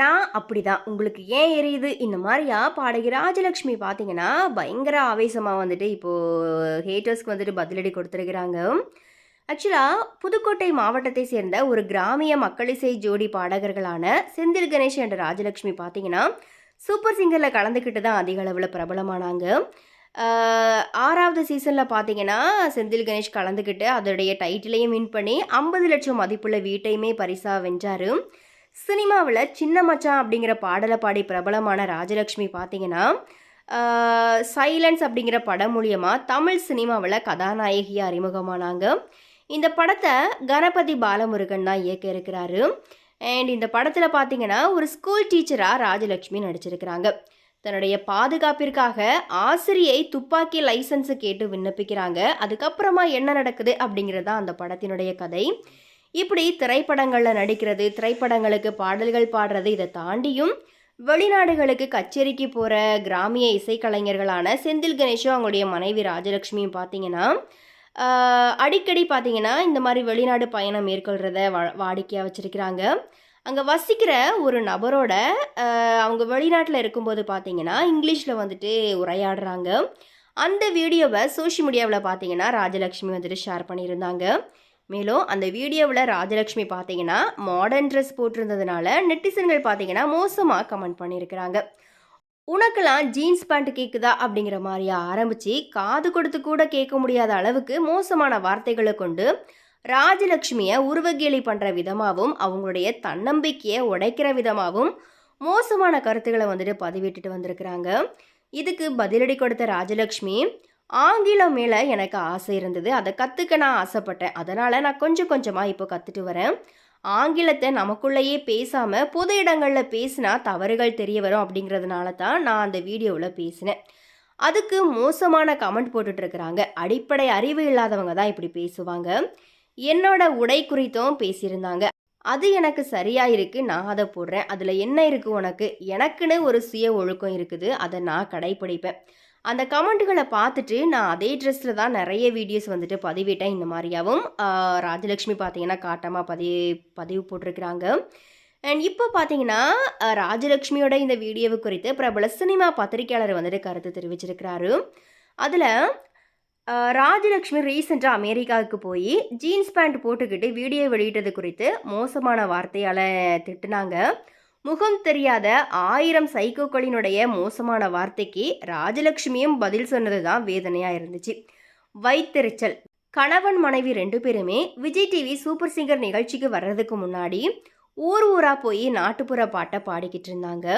நான் அப்படிதான். உங்களுக்கு ஏன் எரியுது? இந்த மாதிரியா? பாடகி ராஜலக்ஷ்மி பார்த்தீங்கன்னா பயங்கர ஆவேசமாக வந்துட்டு இப்போது ஹேட்டர்ஸ்க்கு வந்துட்டு பதிலடி கொடுத்துருக்குறாங்க. ஆக்சுவலாக புதுக்கோட்டை மாவட்டத்தை சேர்ந்த ஒரு கிராமிய மக்களிசை ஜோடி பாடகர்களான செந்தில் கணேஷ் என்ற ராஜலக்ஷ்மி பார்த்தீங்கன்னா சூப்பர் சிங்கரில் கலந்துக்கிட்டு தான் அதிக அளவில் பிரபலமானாங்க. ஆறாவது சீசனில் பார்த்தீங்கன்னா செந்தில் கணேஷ் கலந்துக்கிட்டு அதோடைய டைட்டிலையும் வின் பண்ணி ஐம்பது லட்சம் மதிப்புள்ள வீட்டையுமே பரிசாக வென்றார். சினிமாவில் சின்ன மச்சான் அப்படிங்கிற பாடலை பாடி பிரபலமான ராஜலக்ஷ்மி பார்த்தீங்கன்னா சைலன்ஸ் அப்படிங்கிற படம் மூலியமாக தமிழ் சினிமாவில் கதாநாயகியாக அறிமுகமானாங்க. இந்த படத்தை கணபதி பாலமுருகன் தான் இயக்க இருக்கிறாரு. அண்ட் இந்த படத்தில் பார்த்தீங்கன்னா ஒரு ஸ்கூல் டீச்சராக ராஜலக்ஷ்மி நடிச்சிருக்கிறாங்க. தன்னுடைய பாதுகாப்பிற்காக ஆசிரியை துப்பாக்கி லைசன்ஸு கேட்டு விண்ணப்பிக்கிறாங்க. அதுக்கப்புறமா என்ன நடக்குது அப்படிங்கிறது தான் அந்த படத்தினுடைய கதை. இப்படி திரைப்படங்களில் நடிக்கிறது திரைப்படங்களுக்கு பாடல்கள் பாடுறது இதை தாண்டியும் வெளிநாடுகளுக்கு கச்சேரிக்கு போகிற கிராமிய இசைக்கலைஞர்களான செந்தில் கணேஷும் அவங்களுடைய மனைவி ராஜலக்ஷ்மியும் பார்த்தீங்கன்னா அடிக்கடி பார்த்தீங்கன்னா இந்த மாதிரி வெளிநாடு பயணம் மேற்கொள்கிறத வா வாடிக்கையாக வச்சுருக்கிறாங்க. அங்கே வசிக்கிற ஒரு நபரோட அவங்க வெளிநாட்டில் இருக்கும்போது பார்த்தீங்கன்னா இங்கிலீஷில் வந்துட்டு உரையாடுறாங்க. அந்த வீடியோவை சோஷியல் மீடியாவில் பார்த்தீங்கன்னா ராஜலக்ஷ்மி வந்துட்டு ஷேர் பண்ணியிருந்தாங்க. மேலும் அந்த வீடியோவில் ராஜலக்ஷ்மி பார்த்தீங்கன்னா மாடர்ன் ட்ரெஸ் போட்டிருந்ததுனால நெட்டிசன்கள் பார்த்தீங்கன்னா மோசமாக கமெண்ட் பண்ணியிருக்கிறாங்க. உனக்கெல்லாம் ஜீன்ஸ் பேண்ட் கேட்குதா அப்படிங்கிற மாதிரியா ஆரம்பித்து காது கொடுத்து கூட கேட்க முடியாத அளவுக்கு மோசமான வார்த்தைகளை கொண்டு ராஜலக்ஷ்மியை உருவகேலி பண்ணுற விதமாகவும் அவங்களுடைய தன்னம்பிக்கையை உடைக்கிற விதமாகவும் மோசமான கருத்துக்களை வந்துட்டு பதிவிட்டுட்டு வந்திருக்கிறாங்க. இதுக்கு பதிலடி கொடுத்த ராஜலக்ஷ்மி ஆங்கிலம் மேலே எனக்கு ஆசை இருந்தது. அதை கற்றுக்க நான் ஆசைப்பட்டேன். அதனால் நான் கொஞ்சம் கொஞ்சமாக இப்போ கற்றுட்டு வரேன். ஆங்கிலத்தை நமக்குள்ளேயே பேசாமல் பொது இடங்களில் பேசினா தவறுகள் தெரிய வரும் அப்படிங்கிறதுனால தான் நான் அந்த வீடியோவில் பேசினேன். அதுக்கு மோசமான கமெண்ட் போட்டுட்ருக்குறாங்க அடிப்படை அறிவு இல்லாதவங்க தான் இப்படி பேசுவாங்க. என்னோட உடை குறித்தும் பேசியிருந்தாங்க. அது எனக்கு சரியாக இருக்குது நான் அதை போடுறேன். அதில் என்ன இருக்குது உனக்கு? எனக்குன்னு ஒரு சுய ஒழுக்கம் இருக்குது. அதை நான் கடைப்பிடிப்பேன். அந்த கமெண்ட்டுகளை பார்த்துட்டு நான் அதே ட்ரெஸ்ஸில் தான் நிறைய வீடியோஸ் வந்துட்டு பதிவிட்டேன். இந்த மாதிரியாவும் ராஜலக்ஷ்மி பார்த்தீங்கன்னா காட்டமாக பதிவு பதிவு போட்டிருக்கிறாங்க. அண்ட் இப்போ பார்த்தீங்கன்னா ராஜலக்ஷ்மியோட இந்த வீடியோவை குறித்து பிரபல சினிமா பத்திரிக்கையாளர் வந்துட்டு கருத்து தெரிவிச்சிருக்கிறாரு. அதில் ராஜலக்ஷ்மி ரீசெண்டாக அமெரிக்காவுக்கு போய் ஜீன்ஸ் பேண்ட் போட்டுக்கிட்டு வீடியோ வெளியிட்டது குறித்து மோசமான வார்த்தையால் திட்டுனாங்க. முகம் தெரியாத ஆயிரம் சைக்கோக்களினுடைய மோசமான வார்த்தைக்கு ராஜலக்ஷ்மியும் பதில் சொன்னது தான் வேதனையாக இருந்துச்சு. வைத்தெரிச்சல். கணவன் மனைவி ரெண்டு பேருமே விஜய் டிவி சூப்பர் சிங்கர் நிகழ்ச்சிக்கு வர்றதுக்கு முன்னாடி ஊர் ஊராக போய் நாட்டுப்புற பாட்டை பாடிக்கிட்டு இருந்தாங்க.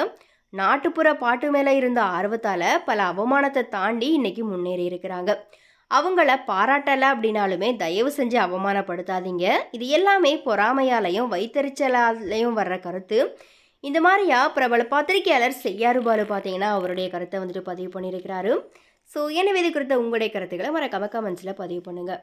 நாட்டுப்புற பாட்டு மேலே இருந்த ஆர்வத்தால் பல அவமானத்தை தாண்டி இன்னைக்கு முன்னேறி இருக்கிறாங்க. அவங்கள பாராட்டலை அப்படின்னாலுமே தயவு செஞ்சு அவமானப்படுத்தாதீங்க. இது எல்லாமே பொறாமையாலையும் வைத்தறிச்சலாலையும் வர்ற கருத்து. இந்த மாதிரியா பிரபல பத்திரிகையாளர் செய்யாறு பாலு பார்த்தீங்கன்னா அவருடைய கருத்தை வந்துட்டு பதிவு பண்ணியிருக்கிறாரு. ஸோ எனவே இது குறித்த உங்களுடைய கருத்துக்களை மறக்காம கமெண்ட்ஸில் பதிவு பண்ணுங்கள்